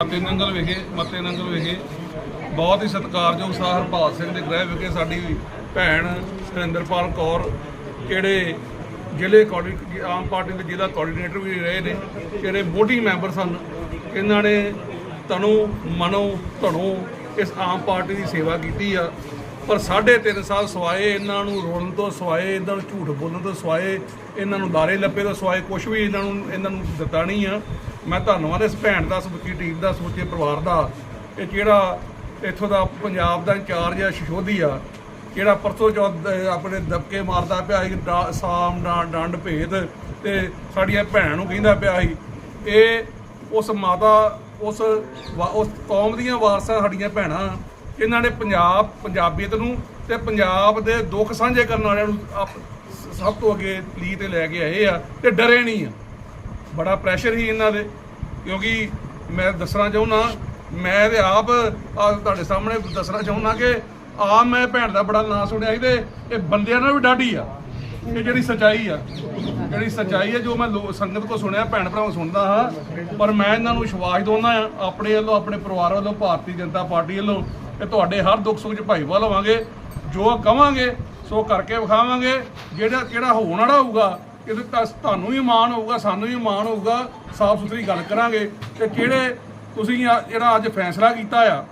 ਮਤੇ ਨੰਗਲ ਵਿਖੇ, ਮਤੇ ਨੰਗਲ ਵਿਖੇ ਬਹੁਤ ਹੀ ਸਤਿਕਾਰਯੋਗ ਸਾਹ ਹਰਪਾਲ ਸਿੰਘ ਦੇ ਗ੍ਰਹਿ ਵਿਖੇ ਸਾਡੀ ਭੈਣ ਸੁਰਿੰਦਰਪਾਲ ਕੌਰ ਕਿਹੜੇ ਜ਼ਿਲ੍ਹੇ ਕੋਆਰਡੀ ਆਮ ਪਾਰਟੀ ਦੇ ਜ਼ਿਲ੍ਹਾ ਕੋਆਰਡੀਨੇਟਰ ਵੀ ਰਹੇ ਨੇ ਜਿਹੜੇ ਮੋਢੀ ਮੈਂਬਰ ਸਨ, ਇਹਨਾਂ ਨੇ ਤਨੋ, ਮਨੋ, ਧਨੋ ਇਸ ਆਮ ਪਾਰਟੀ ਦੀ ਸੇਵਾ ਕੀਤੀ ਆ। ਪਰ ਸਾਢੇ ਤਿੰਨ ਸਾਲ ਸਵਾਏ ਇਹਨਾਂ ਨੂੰ ਰੋਣ ਤੋਂ ਸਵਾਏ, ਇਹਨਾਂ ਨੂੰ ਝੂਠ ਬੋਲਣ ਤੋਂ ਸਵਾਏ, ਇਹਨਾਂ ਨੂੰ ਦਾਰੇ ਲੱਪੇ ਤੋਂ ਸਵਾਏ ਕੁਝ ਵੀ ਇਹਨਾਂ ਨੂੰ ਇਹਨਾਂ ਨੂੰ ਦਿੱਤਾ ਨਹੀਂ ਆ। ਮੈਂ ਧੰਨਵਾਦ ਇਸ ਭੈਣ ਦਾ ਸਮੁੱਚੀ ਟੀਮ ਦਾ, ਸਮੁੱਚੇ ਪਰਿਵਾਰ ਦਾ, ਇਹ ਜਿਹੜਾ ਇੱਥੋਂ ਦਾ ਪੰਜਾਬ ਦਾ ਇੰਚਾਰਜ ਆ, ਸ਼ਸ਼ੋਧੀ ਆ, ਜਿਹੜਾ ਪਰਸੋਂ ਚੌਥ ਆਪਣੇ ਦਬਕੇ ਮਾਰਦਾ ਪਿਆ ਸੀ, ਡਾ- ਸਾਮ, ਡਾਂ- ਡੰਡ ਭੇਦ, ਤੇ ਸਾਡੀਆਂ ਭੈਣ ਨੂੰ ਕਹਿੰਦਾ ਪਿਆ ਸੀ, ਇਹ ਉਸ ਮਾਤਾ, ਉਸ ਵਾ- ਉਸ ਕੌਮ ਦੀਆਂ ਵਾਰਸਾਂ ਸਾਡੀਆਂ ਭੈਣਾਂ, ਇਹਨਾਂ ਨੇ ਪੰਜਾਬ, ਪੰਜਾਬੀਅਤ ਨੂੰ ਤੇ ਪੰਜਾਬ ਦੇ ਦੁੱਖ ਸਾਂਝੇ ਕਰਨ ਵਾਲਿਆਂ ਨੂੰ ਆਪ- ਸਭ ਤੋਂ ਅੱਗੇ ਲੀ ਤੇ ਲੈ ਕੇ ਆਏ ਆ, ਤੇ ਡਰੇ ਨਹੀਂ ਆ। ਬੜਾ ਪ੍ਰੈਸ਼ਰ ਹੀ ਇਹਨਾਂ ਦੇ, ਕਿਉਂਕਿ ਮੈਂ ਦੱਸਣਾ ਚਾਹੁੰਦਾ, ਮੈਂ ਤੇ ਆਪ ਤੁਹਾਡੇ ਸਾਹਮਣੇ ਦੱਸਣਾ ਚਾਹੁੰਦਾ ਕਿ ਆ ਮੈਂ ਭੈਣ ਦਾ ਬੜਾ ਨਾਂ ਸੁਣਿਆ ਸੀ ਤੇ ਇਹ ਬੰਦਿਆਂ ਨਾਲ ਵੀ ਡਾਢੀ ਆ, ਇਹ ਜਿਹੜੀ ਸਚਾਈ ਆ, ਜਿਹੜੀ ਸਚਾਈ ਹੈ ਜੋ ਮੈਂ ਲੋ- ਸੰਗਤ ਕੋ ਸੁਣਿਆ, ਭੈਣ ਭਰਾਵਾਂ ਸੁਣਦਾ ਹਾਂ, ਪਰ ਮੈਂ ਇਹਨਾਂ ਨੂੰ ਵਿਸ਼ਵਾਸ ਦਿਵਾਉਂਦਾ ਆ ਆਪਣੇ ਵੱਲੋਂ, ਆਪਣੇ ਪਰਿਵਾਰ ਵੱਲੋਂ, ਭਾਰਤੀ ਜਨਤਾ ਪਾਰਟੀ ਵੱਲੋਂ ਕਿ ਤੁਹਾਡੇ ਹਰ ਦੁੱਖ ਸੁੱਖ 'ਚ ਭਾਈਵਾਲ ਹੋਵਾਂਗੇ, ਜੋ ਕਵਾਂਗੇ, ਸੋ ਕਰਕੇ ਵਿਖਾਵਾਂਗੇ, ਜਿਹੜਾ, ਕਿਹੜਾ ਹੋਣ ਵਾਲਾ ਹੋਊਗਾ ਇਹਦੇ ਤਾਂ ਤੁਹਾਨੂੰ ਵੀ ਮਾਣ ਹੋਊਗਾ ਸਾਨੂੰ ਵੀ ਮਾਣ ਹੋਊਗਾ। ਸਾਫ਼ ਸੁਥਰੀ ਗੱਲ ਕਰਾਂਗੇ ਤੇ ਕਿਹੜੇ ਤੁਸੀਂ ਆ- ਜਿਹੜਾ ਅੱਜ ਫੈਸਲਾ ਕੀਤਾ ਆ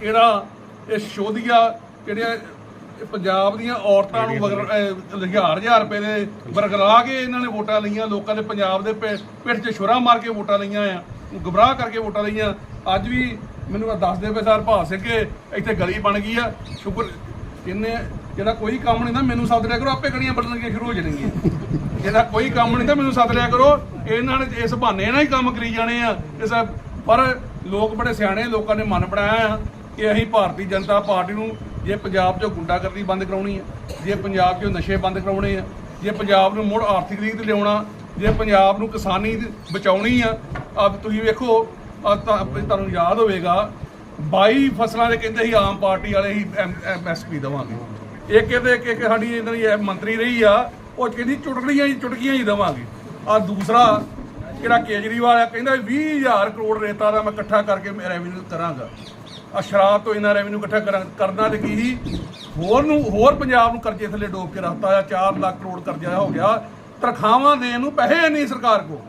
ਜਿਹੜਾ ਇਹ ਸ਼ੋਧੀਆ ਜਿਹੜੇ ਇਹ ਪੰਜਾਬ ਦੀਆਂ ਔਰਤਾਂ ਨੂੰ ਹਜ਼ਾਰ ਹਜ਼ਾਰ ਰੁਪਏ ਦੇ ਵਰਗਲਾ ਕੇ ਇਹਨਾਂ ਨੇ ਵੋਟਾਂ ਲਈਆਂ ਲੋਕਾਂ ਦੇ ਪੰਜਾਬ ਦੇ ਪਿੱਠ 'ਚ ਛੁਰਾ ਮਾਰ ਕੇ ਵੋਟਾਂ ਲਈਆਂ ਆ ਗੁੰਮਰਾਹ ਕਰਕੇ ਵੋਟਾਂ ਲਈਆਂ। ਅੱਜ ਵੀ ਮੈਨੂੰ ਆਹ ਦੱਸਦੇ ਪਏ ਸਰ ਭਾਲ ਸਿੰਘ ਕਿ ਇੱਥੇ ਗਲੀ ਬਣ ਗਈ ਆ। ਸ਼ੁਕਰ ਇਹਨੇ ਜਿਹੜਾ ਕੋਈ ਕੰਮ ਨਹੀਂ ਨਾ ਮੈਨੂੰ ਸੱਦ ਲਿਆ ਕਰੋ ਆਪੇ ਗਲੀਆਂ ਬਦਲਣੀਆਂ ਸ਼ੁਰੂ ਹੋ ਜਾਣਗੀਆਂ। ਇਹਦਾ ਕੋਈ ਕੰਮ ਨਹੀਂ ਤਾਂ ਮੈਨੂੰ ਸੱਦ ਲਿਆ ਕਰੋ। ਇਹਨਾਂ ਨੇ ਇਸ ਬਹਾਨੇ ਨਾਲ ਹੀ ਕੰਮ ਕਰੀ ਜਾਣੇ ਆ। ਇਸ ਪਰ ਲੋਕ ਬੜੇ ਸਿਆਣੇ ਲੋਕਾਂ ਨੇ ਮਨ ਬਣਾਇਆ ਆ ਕਿ ਅਸੀਂ ਭਾਰਤੀ ਜਨਤਾ ਪਾਰਟੀ ਨੂੰ ਜੇ ਪੰਜਾਬ 'ਚੋਂ ਗੁੰਡਾਗਰਦੀ ਬੰਦ ਕਰਾਉਣੀ ਆ, ਜੇ ਪੰਜਾਬ 'ਚੋਂ ਨਸ਼ੇ ਬੰਦ ਕਰਾਉਣੇ ਆ, ਜੇ ਪੰਜਾਬ ਨੂੰ ਮੁੜ ਆਰਥਿਕ ਰੀਤ ਲਿਆਉਣਾ, ਜੇ ਪੰਜਾਬ ਨੂੰ ਕਿਸਾਨੀ ਬਚਾਉਣੀ ਆ ਆ ਤੁਸੀਂ ਵੇਖੋ ਤੁਹਾਨੂੰ ਯਾਦ ਹੋਵੇਗਾ 22 ਫਸਲਾਂ ਦੇ ਕਹਿੰਦੇ ਸੀ ਆਮ ਪਾਰਟੀ ਵਾਲੇ ਹੀ ਐਮਐਸਪੀ ਦੇਵਾਂਗੇ। ਇੱਕ ਇਹਦੇ ਕਿ ਸਾਡੀ ਇਹਨਾਂ ਦੀ ਮੰਤਰੀ ਰਹੀ ਆ ਉਹ ਕਹਿੰਦੀ ਚੁਟਕੀਆਂ ਹੀ ਚੁਟਕੀਆਂ ਹੀ ਦੇਵਾਂਗੇ। ਆ ਦੂਸਰਾ ਜਿਹੜਾ ਕੇਜਰੀਵਾਲ ਆ, ਕਹਿੰਦਾ 20000 ਕਰੋੜ ਰੇਤਾ ਦਾ ਮੈਂ ਇਕੱਠਾ ਕਰਕੇ ਮੈਂ ਰੈਵਨਿਊ ਕਰਾਂਗਾ। ਆ ਸ਼ਰਾਬ ਤੋਂ ਇਹਨਾਂ ਰੈਵਨਿਊ ਇਕੱਠਾ ਕਰਾਂ, ਕਰਨਾ ਤੇ ਕੀ ਸੀ? ਹੋਰ ਨੂੰ, ਹੋਰ ਪੰਜਾਬ ਨੂੰ ਕਰਜ਼ੇ ਥੱਲੇ ਡੋਬ ਕੇ ਰੱਖਤਾ ਆ 4 ਲੱਖ ਕਰੋੜ ਕਰਜ਼ਾ ਹੋ ਗਿਆ। ਤਨਖਾਹਾਂ ਦੇਣ ਨੂੰ ਪੈਸੇ ਨਹੀਂ ਸਰਕਾਰ ਕੋ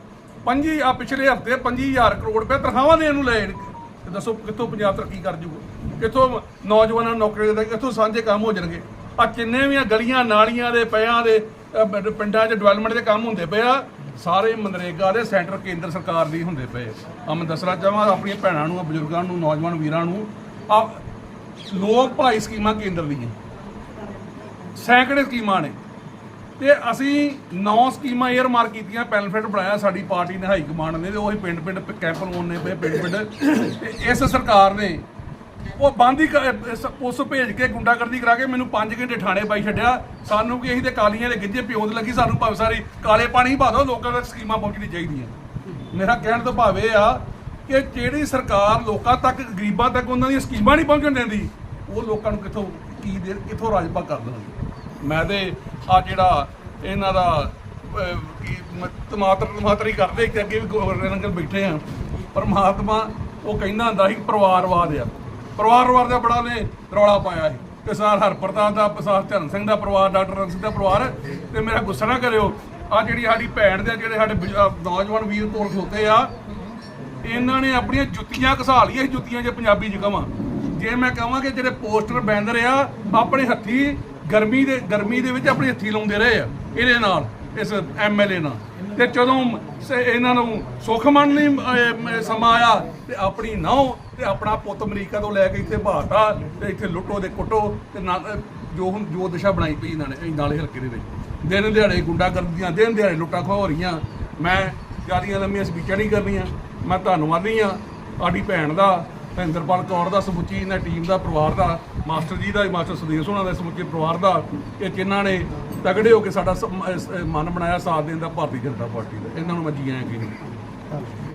ਪੰਜੀ, ਆ ਪਿਛਲੇ ਹਫ਼ਤੇ 25000 ਕਰੋੜ ਰੁਪਏ ਤਨਖਾਹਾਂ ਦੇਣ ਨੂੰ ਲਏ ਤੇ ਦੱਸੋ ਕਿੱਥੋਂ ਪੰਜਾਬ ਤਰੱਕੀ ਕਰ ਜੂਗਾ? ਕਿੱਥੋਂ ਨੌਜਵਾਨਾਂ ਨੂੰ ਨੌਕਰੀ ਦੇ, ਕਿੱਥੋਂ ਸਾਂਝੇ ਕੰਮ ਹੋ ਜਾਣਗੇ? ਆ ਜਿੰਨੇ ਵੀ ਗਲੀਆਂ ਨਾਲੀਆਂ ਦੇ, ਪਿਆਂ ਦੇ ਪਿੰਡਾਂ 'ਚ ਡਿਵੈਲਪਮੈਂਟ ਦੇ ਕੰਮ ਹੁੰਦੇ ਪਏ ਆ। ਸਾਰੇ ਮਨਰੇਗਾ ਦੇ ਸੈਂਟਰ ਕੇਂਦਰ ਸਰਕਾਰ ਦੇ ਹੁੰਦੇ ਪਏ। ਆ ਮੈਂ ਦੱਸਣਾ ਚਾਹਾਂ ਆਪਣੀਆਂ ਭੈਣਾਂ ਨੂੰ, ਬਜ਼ੁਰਗਾਂ ਨੂੰ, ਨੌਜਵਾਨ ਵੀਰਾਂ ਨੂੰ ਆ ਲੋਕ ਭਲਾਈ ਸਕੀਮਾਂ ਕੇਂਦਰ ਦੀਆਂ। ਸੈਂਕੜੇ ਸਕੀਮਾਂ ਨੇ। ਤੇ ਅਸੀਂ ਨੌ ਸਕੀਮਾਂ ਏਅਰ ਮਾਰ ਕੀਤੀਆਂ ਬੈਨੀਫਿਟ ਬਣਾਇਆ ਸਾਡੀ ਪਾਰਟੀ ਨੇ, ਹਾਈ ਕਮਾਂਡ ਨੇ, ਤੇ ਉਹੀ ਪਿੰਡ ਪਿੰਡ ਕੈਂਪ ਲਾਉਣੇ ਪਏ ਪਿੰਡ ਪਿੰਡ ਤੇ ਇਸ ਸਰਕਾਰ ਨੇ ਉਹ ਬੰਦ ਹੀ ਕ- ਪੁਲਿਸ ਭੇਜ ਕੇ ਗੁੰਡਾਗਰਦੀ ਕਰਾ ਕੇ ਮੈਨੂੰ 5 ਘੰਟੇ ਠਾਣੇ ਪਾਈ ਛੱਡਿਆ। ਸਾਨੂੰ ਕਿ ਅਸੀਂ ਤੇ ਕਾਲੀਆਂ ਦੇ ਗਿੱਜੇ ਪਿਓਦ ਲੱਗੀ ਸਾਨੂੰ ਭਾਵੇਂ ਸਾਰੀ ਕਾਲੇ ਪਾਣੀ ਪਾ ਦਿਓ ਲੋਕਾਂ ਤੱਕ ਸਕੀਮਾਂ ਪਹੁੰਚਣੀ ਚਾਹੀਦੀਆਂ। ਮੇਰਾ ਕਹਿਣ ਤੋਂ ਭਾਵ ਇਹ ਆ ਕਿ ਜਿਹੜੀ ਸਰਕਾਰ ਲੋਕਾਂ ਤੱਕ ਗਰੀਬਾਂ ਤੱਕ ਉਹਨਾਂ ਦੀਆਂ ਸਕੀਮਾਂ ਨਹੀਂ ਪਹੁੰਚਣ ਦਿੰਦੀ ਉਹ ਲੋਕਾਂ ਨੂੰ ਕਿੱਥੋਂ ਕੀ ਦੇ ਕਿੱਥੋਂ ਰਾਜਪਾ ਕਰ ਦੇਣਗੇ? ਮੈਂ ਤੇ ਆ ਜਿਹੜਾ ਇਹਨਾਂ ਦਾ ਅਹ, ਕੀ ਟਮਾਟਰ ਟਮਾਟਰ ਹੀ ਕਰਦੇ ਕਿ ਅੱਗੇ ਵੀ ਗਵਰਨਰ ਅੰਕਲ ਬੈਠੇ ਆ। ਪਰਮਾਤਮਾ ਉਹ ਕਹਿੰਦਾ ਹੁੰਦਾ ਸੀ ਪਰਿਵਾਰਵਾਦ ਆ। ਪਰਿਵਾਰ ਪਰਿਵਾਰ ਦਾ ਬੜਾ ਨੇ ਰੌਲਾ ਪਾਇਆ ਸੀ। ਤੇ ਸਾਰ ਹਰਪ੍ਰਤਾਪ ਦਾ ਪ੍ਰਸਾਦ ਧਰਨ ਸਿੰਘ ਦਾ ਪਰਿਵਾਰ, ਡਾਕਟਰ ਰਣ ਸਿੰਘ ਦਾ ਪਰਿਵਾਰ, ਤੇ ਮੇਰਾ ਗੁੱਸਾ ਨਾ ਕਰਿਓ ਆ ਜਿਹੜੀ ਸਾਡੀ ਭੈਣ ਦੇ, ਜਿਹੜੇ ਸਾਡੇ ਬਜ਼ੁ- ਨੌਜਵਾਨ ਵੀਰ ਕੋਲ ਖਲੋਤੇ ਆ, ਇਹਨਾਂ ਨੇ ਆਪਣੀਆਂ ਜੁੱਤੀਆਂ ਘਸਾ ਲਈਆਂ ਜੁੱਤੀਆਂ ਜੇ ਪੰਜਾਬੀ ਚ ਕਵਾਂ। ਜੇ ਮੈਂ ਕਹਾਂ ਕਿ ਜਿਹੜੇ ਪੋਸਟਰ ਬੈਨਰ ਆ, ਆਪਣੇ ਹੱਥੀ ਗਰਮੀ ਦੇ ਗਰਮੀ ਦੇ ਵਿੱਚ ਆਪਣੇ ਹੱਥੀ ਲਾਉਂਦੇ ਰਹੇ ਆ, ਇਹਦੇ ਨਾਲ। ਇਸ ਐਮਐਲਏ ਨਾਲ। ਤੇ ਜਦੋਂ ਸ- ਇਹਨਾਂ ਨੂੰ ਸੁੱਖ ਨਹੀਂ ਅਹ, ਸਮਾਂ ਆਇਆ ਤੇ ਆਪਣੀ ਨਹੁੰ ਤੇ ਆਪਣਾ ਪੁੱਤ ਅਮਰੀਕਾ ਤੋਂ ਲੈ ਕੇ ਇੱਥੇ ਭਾਰਤਾ ਤੇ ਇੱਥੇ ਲੁੱਟੋ ਦੇ ਕੁੱਟੋ ਤੇ ਨਾ ਜੋ ਹੁਣ ਜੋ ਦਿਸ਼ਾ ਬਣਾਈ ਪਈ ਇਹਨਾਂ ਨੇ ਨਾਲੇ ਹਲਕੇ ਦੇ ਵਿੱਚ। ਦਿਨ ਦਿਹਾੜੇ ਗੁੰਡਾ ਕਰਦੀਆਂ ਦਿਨ ਦਿਹਾੜੇ ਲੁੱਟਾਂ ਖੋਹ ਰਹੀਆਂ। ਮੈਂ ਜਿਆਦੀਆਂ ਲੰਮੀਆਂ ਸਪੀਚਾਂ ਨਹੀਂ ਕਰਨੀਆਂ ਮੈਂ ਧੰਨਵਾਦੀ ਆ ਸਾਡੀ ਭੈਣ ਦਾ ਭਿੰਦਰਪਾਲ ਕੌਰ ਦਾ ਸਮੁੱਚੀ ਇਹਨਾਂ ਟੀਮ ਦਾ ਪਰਿਵਾਰ ਦਾ, ਮਾਸਟਰ ਜੀ ਦਾ, ਮਾਸਟਰ ਸੁਦੀਪ ਸੋਹਣਾ ਦਾ ਸਮੁੱਚੇ ਪਰਿਵਾਰ ਦਾ, ਇਹ ਜਿਨ੍ਹਾਂ ਨੇ ਤਗੜੇ ਹੋ ਕੇ ਸਾਡਾ ਮਨ ਬਣਾਇਆ ਸਾਥ ਦੇਣ ਦਾ, ਭਾਰਤੀ ਜਨਤਾ ਪਾਰਟੀ ਦਾ। ਇਹਨਾਂ ਨੂੰ ਮੈਂ ਜੀ ਆਇਆਂ ਕੀ